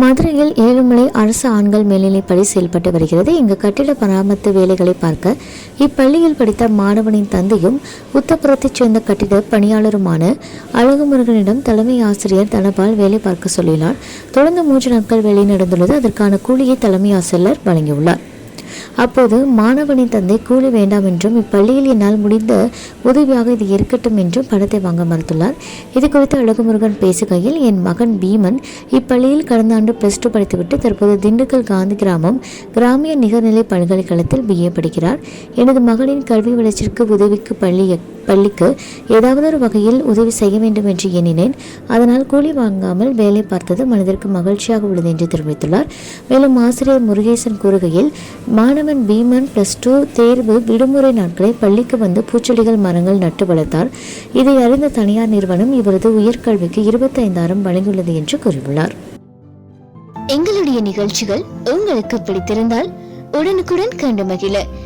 மதுரையில் ஏழுமலை அரசு ஆண்கள் மேல்நிலைப்பள்ளி செயல்பட்டு வருகிறது. இங்கு கட்டிட பராமரித்து வேலைகளை பார்க்க இப்பள்ளியில் படித்த மாணவனின் தந்தையும் உத்தப்புறத்தைச் சேர்ந்த கட்டிட பணியாளருமான அழகுமுருகனிடம் தலைமை ஆசிரியர் தனபால் வேலை பார்க்க சொல்லினார். தொடர்ந்து மூன்று நாட்கள் வேலை நடந்துள்ளது. அதற்கான கூலியை தலைமை ஆசிரியர் வழங்கியுள்ளார். அப்போது மாணவனின் தந்தை கூலி வேண்டாம் என்றும் இப்பள்ளியில் என்னால் முடிந்த உதவியாக இது இருக்கட்டும் என்றும் பணத்தை வாங்க மறுத்துள்ளார். இது குறித்து அழகுமுருகன் பேசுகையில் என் மகன் பீமன் இப்பள்ளியில் கடந்த ஆண்டு பிளஸ் டூ படித்துவிட்டு தற்போது திண்டுக்கல் காந்தி கிராமம் கிராமிய நிகர்நிலை பல்கலைக்கழகத்தில் பிஏ படிக்கிறார். எனது மகளின் கல்வி வளர்ச்சிக்கு உதவிக்கு பள்ளி பள்ளிக்கு ஏதாவது ஒரு வகையில் உதவி செய்ய வேண்டும் என்று எண்ணினேன். அதனால் கூலி வாங்காமல் வேலை பார்த்தது மனதிற்கு மகிழ்ச்சியாக உள்ளது என்று தெரிவித்துள்ளார். மேலும் ஆசிரியர் முருகேசன் கூறுகையில் மாணவன் பீமன் பிளஸ் டூ தேர்வு விடுமுறை நாட்களை பள்ளிக்கு வந்து பூச்செடிகள் மரங்கள் நட்டு வளர்த்தார். இதை அறிந்த தனியார் நிறுவனம் இவரது உயர்கல்விக்கு இருபத்தைந்தாயிரம் வழங்கியுள்ளது என்று கூறியுள்ளார். எங்களுடைய நிகழ்ச்சிகள் உங்களுக்கு பிடித்திருந்தால் உடனுக்குடன் கண்டு மகிழ.